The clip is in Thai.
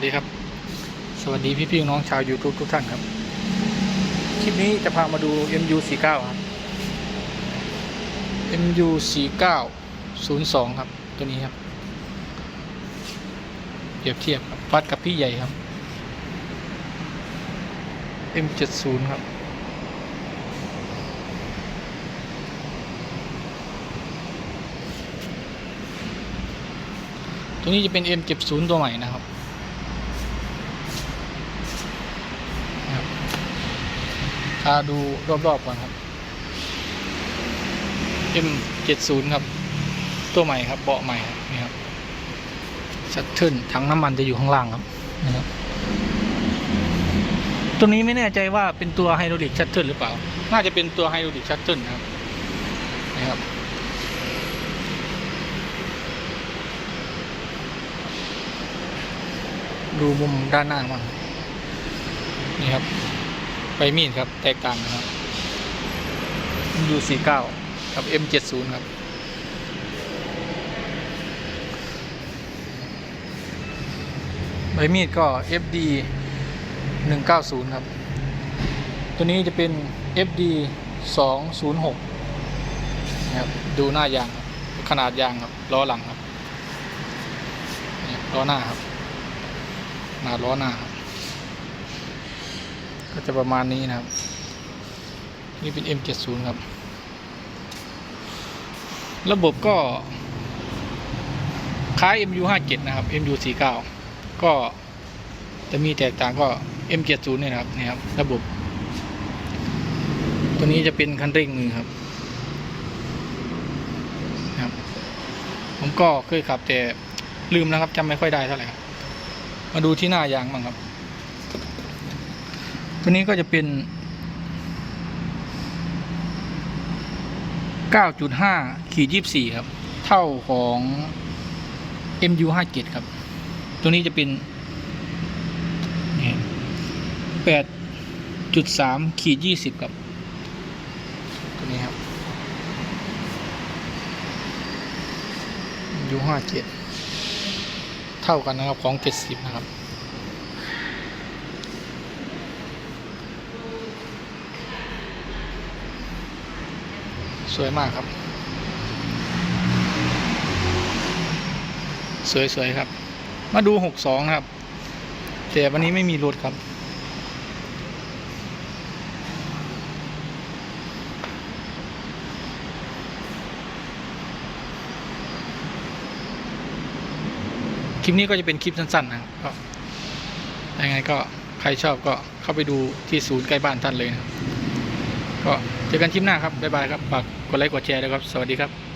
สวัสดีครับ สวัสดีพี่พี่น้องชาว YouTube ทุกท่านครับ คลิปนี้จะพามาดู MU49 ครับ MU49 02 ครับ ตัวนี้ครับ เปรียบเทียบครับวัดกับพี่ใหญ่ครับ M70 ครับ ตัวนี้จะเป็น M70 ตัวใหม่นะครับาดูรอบๆก่อนครับ M70 ครับ ตัวใหม่ครับเบาะใหม่ครับนี่ครับชัตเทิลถังน้ำมันจะอยู่ข้างล่างครับนะครับ ตัวนี้ไม่แน่ใจว่าเป็นตัวไฮดรอลิกชัตเทิลหรือเปล่า น่าจะเป็นตัวไฮดรอลิกชัตเทิลนะครับนี่ครับดูมุมด้านหน้ามั่งนี่ครับ ใบมีดครับแตกต่างนะครับ U49 กับ M70 ครับใบมีดก็ FD 190 ครับ ตัวนี้จะเป็น FD 206นะครับดูหน้ายางขนาดยางครับล้อหลังครับนี่ครับล้อหน้าครับขนาดล้อหน้าครับ ก็จะประมาณนี้นะครับ นี่เป็น M70 ครับ ระบบก็คล้าย MU57 นะครับ MU49 ก็จะมีแตกต่างก็ M70 เนี่ยนะครับนี่ครับระบบ ตัวนี้จะเป็นคันเร่งมือครับนะครับ ผมก็เคยขับแต่ลืมแล้วครับจำไม่ค่อยได้เท่าไหร่ครับมาดูที่หน้ายางบ้างครับ ตัวนี้ก็จะเป็น 9.5ขีด24 ครับ เท่าของ MU57 ครับ ตัวนี้จะเป็น 8.3ขีด20 ครับ ตัวนี้ครับ MU57 เท่ากันนะครับของ 70 นะครับ สวยมากครับ สวยๆครับ มาดู62ครับ แต่วันนี้ไม่มีรถครับ คลิปนี้ก็จะเป็นคลิปสั้นๆนะครับก็ยังไงก็ใครชอบก็เข้าไปดูที่ศูนย์ใกล้บ้านท่านเลยนะครับก็ เจอกันคลิปหน้าครับ บ๊ายบายครับ ฝากกดไลค์กดแชร์ด้วยครับ สวัสดีครับ